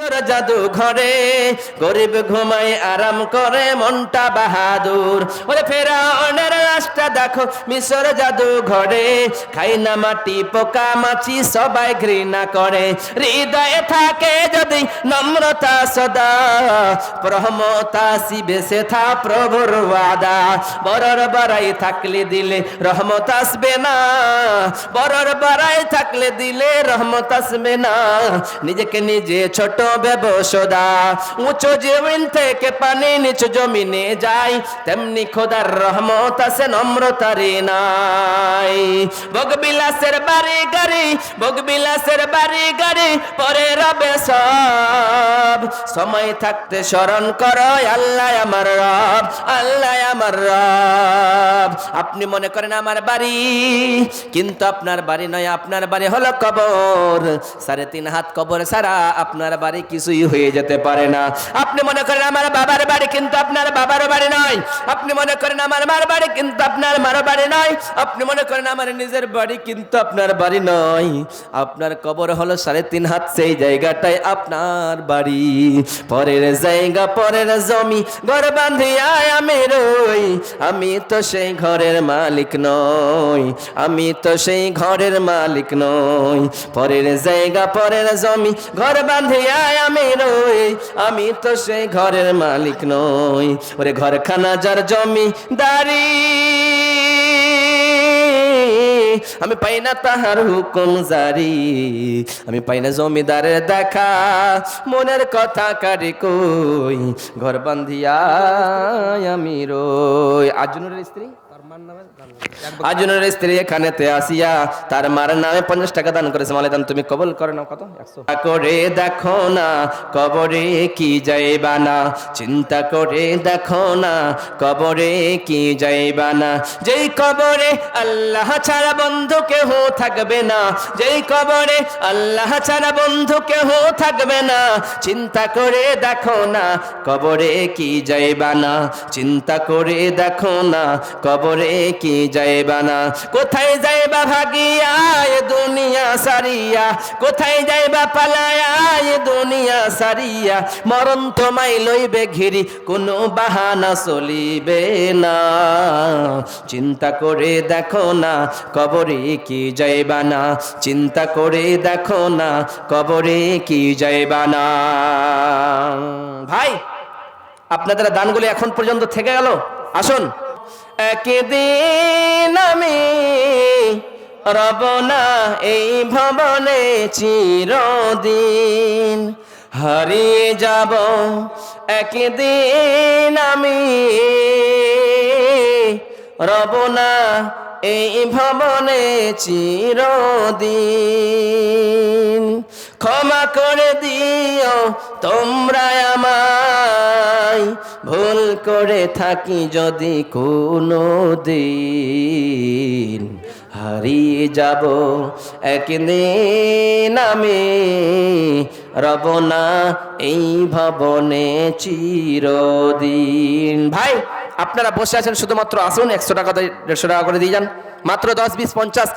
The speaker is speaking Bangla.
তোর জাদু ঘরে গরিব ঘুমায় আরাম করে মনটা বাহাদুর। ওরে ফেরাউনের দেখো, মিশর জাদু ঘরে খাই না মাটি, পোকা মাছি, সবাই ঘৃণা করে। হৃদয়ে থাকে যদি নম্রতা সদা, প্রহমতা শিবে সে থা প্রভুর ওয়াদা। বরর বারাই থাকলে দিলে রহমত আসবে না। বরর বারাই থাকলে দিলে রহমত আসবে না। নিজেকে নিজে ছোট ব্যবসদা উঁচু জমিন থেকে পানি নিচু জমিনে যাই, তেমনি খোদার রহমত আছে নম্রতারে নাই। বাড়ি গাড়ি বাড়ি গাড়ি, পরে রবে সব। সময় থাকতে স্মরণ আল্লাহ আমার রব, আল্লাহ আমার রব। আপনি মনে করেন আমার বাড়ি, কিন্তু আপনার বাড়ি নয়, আপনার বাড়ি হলো কবর। সাড়ে তিন হাত কবর সারা আপনার বাড়ি কিছুই হয়ে যেতে পারে না। আপনি মনে করেন আমার বাবার বাড়ি, কিন্তু আপনার বাবার বাড়ি নয়। আপনি মনে করেন আমার মার বাড়ি, কিন্তু আপনার মার বাড়ি নয় আপনি মনে করেন আমার নিজের বাড়ি কিন্তু আপনার বাড়ি নয়। আপনার কবর হলো সাড়ে তিন হাত, সেই জায়গাটাই আপনার বাড়ি। পরের জায়গা, পরের জমি, ঘর বাঁধিয়ায় আমি রই। আমি তো সেই ঘরের মালিক নই। আমি তো সেই ঘরের মালিক নই। পরের জায়গা, পরের জমি, ঘর বাঁধিয়ায় আমি রই। আমি তো সেই ঘরের মালিক নই। ওরে ঘরখানা যার জমি, দাঁড়ি। আমি পাই না তাহার হুকুম জারি। আমি পাই না জমিদারের দেখা, মনের কথা কারি কই? ঘর বান্ধিয়া আমি রই। আজনুরের স্ত্রী? আজনের স্ত্রী আসিয়া তার মার নামে পঞ্চাশ টাকা দান দান তুমি কবল করে নাও। কত? করে দেখো না, কবরে কি যাইবা না। চিন্তা করে দেখো না, কবরে কি যাইবা না। যেই কবরে আল্লাহ ছাড়া বন্ধু কেহ থাকবে না। যেই কবরে আল্লাহ ছাড়া বন্ধু কেহ থাকবে না। চিন্তা করে দেখো না, কবরে কি যাইবা না। চিন্তা করে দেখো না, কবরে কি যাইবা না? কোথায় যাইবা ভাগিয়া দুনিয়া সারিয়া? কোথায় যাইবা পালায়া দুনিয়া সারিয়া? মরণ তোমায় লইবে ঘিরি, কোনো বাহানা চলিবে না। চিন্তা করে দেখো না, কবরে কি যাইবা না? চিন্তা করে দেখো না, কবরে কি যাইবা না। ভাই, আপনাদের দানগুলি এখন পর্যন্ত থেকে গেল? আসুন। একদিন আমি রব না এই ভবনে চিরদিন হারিয়ে যাব। একদিন আমি রব না এই ভবনে চিরদিন। ক্ষমা করে দিও তোমরা আমায় ভুল করে থাকি যদি কোনো দিন। হারিয়ে যাব একদিন আমি, রব না এই ভবনে চিরদিন। ভাই, আপনারা বসে আছেন শুধুমাত্র আসুন, একশো টাকা, দেড়শো টাকা করে দিয়ে যান। মাত্র দশ, বিশ, পঞ্চাশ।